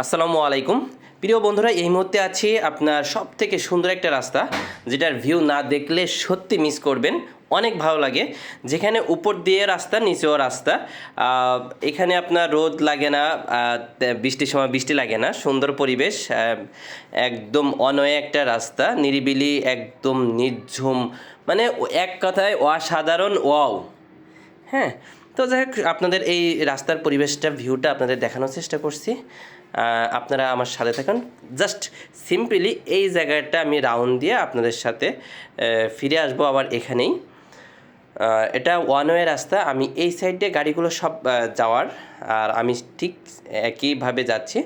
আসসালামু আলাইকুম। প্রিয় বন্ধুরা, এই মুহূর্তে আছি আপনার সব থেকে সুন্দর একটা রাস্তা, যেটার ভিউ না দেখলে সত্যি মিস করবেন। অনেক ভালো লাগে। যেখানে উপর দিয়ে রাস্তা, নিচেও রাস্তা। এখানে আপনার রোদ লাগে না বৃষ্টির সময় বৃষ্টি লাগে না। সুন্দর পরিবেশ একদম অনয় একটা রাস্তা, নিরিবিলি, একদম নির্ঝুম। মানে এক কথায় অসাধারণ, ওয়াও। হ্যাঁ তো যাই হোক, আপনাদের এই রাস্তার পরিবেশটা ভিউটা আপনাদের দেখানোর চেষ্টা করছি। আপনারা আমার সাথে থাকুন। জাস্ট সিম্পলি এই জায়গাটা আমি রাউন্ড দিয়ে আপনাদের সাথে ফিরে আসব আবার এখানেই। এটা ওয়ান ওয়ে রাস্তা। আমি এই সাইডে গাড়িগুলো সব যাওয়ার, আর আমি ঠিক একইভাবে যাচ্ছি।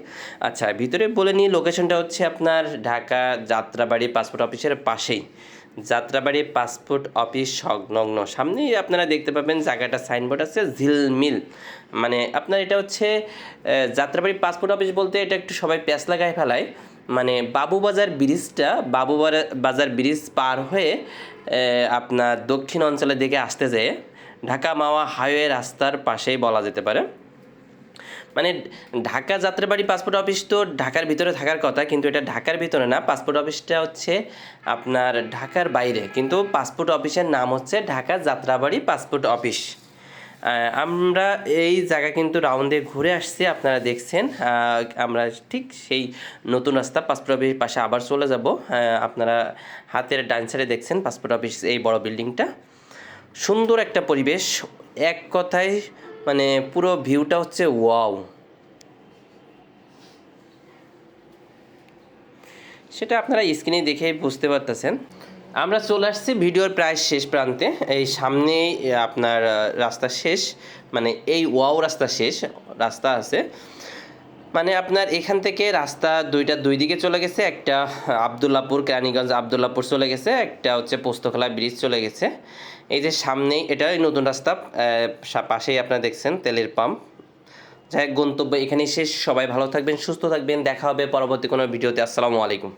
আচ্ছা ভিতরে বলে নিই লোকেশনটা হচ্ছে আপনার ঢাকা যাত্রাবাড়ি পাসপোর্ট অফিসের পাশেই। যাত্রাবাড়ি পাসপোর্ট অফিস সংলগ্ন। সামনেই আপনারা দেখতে পাবেন জায়গাটা সাইনবোর্ড আছে ঝিলমিল মানে আপনার এটা হচ্ছে যাত্রাবাড়ি পাসপোর্ট অফিস বলতে এটা একটু সবাই প্যাঁচ লাগায় ফেলায়। মানে বাবুবাজার ব্রিজটা বাবুবাজার বাজার ব্রিজ পার হয়ে আপনার দক্ষিণ অঞ্চলের দিকে আসতে যেয়ে ঢাকা মাওয়া হাইওয়ে রাস্তার পাশেই বলা যেতে পারে। মানে ঢাকা যাত্রাবাড়ি পাসপোর্ট অফিস তো ঢাকার ভিতরে থাকার কথা, কিন্তু এটা ঢাকার ভিতরে না পাসপোর্ট অফিসটা হচ্ছে আপনার ঢাকার বাইরে, কিন্তু পাসপোর্ট অফিসের নাম হচ্ছে ঢাকা যাত্রাবাড়ি পাসপোর্ট অফিস আমরা এই জায়গা কিন্তু রাউন্ডে ঘুরে আসছি, আপনারা দেখছেন আমরা ঠিক সেই নতুন রাস্তা পাসপোর্ট অফিসের পাশে আবার চলে যাব। আপনারা হাতের ডান সাইডে দেখছেন পাসপোর্ট অফিস এই বড় বিল্ডিংটা সুন্দর একটা পরিবেশ, এক কথায় মানে পুরো ভিউটা হচ্ছে ওয়াও। সেটা আপনারা স্ক্রিনে দেখে বুঝতে পারতেছেন। আমরা চলে আসছি ভিডিওর প্রায় শেষ প্রান্তে। এই সামনেই আপনার রাস্তা শেষ। মানে এই ওয়াও রাস্তা শেষ। রাস্তা আছে। মানে আপনার এখান থেকে রাস্তা দুইটা দুই দিকে চলে গেছে, একটা আবদুল্লাপুর, কেরানীগঞ্জ, আবদুল্লাপুর চলে গেছে, একটা হচ্ছে পোস্তখলা ব্রিজ চলে গেছে। এই যে সামনেই এটা ওই নতুন রাস্তা পাশেই আপনারা দেখছেন তেলের পাম্প। যাই গন্তব্য এখানেই শেষ। সবাই ভালো থাকবেন, সুস্থ থাকবেন। দেখা হবে পরবর্তী কোনো ভিডিওতে। আসসালামু আলাইকুম।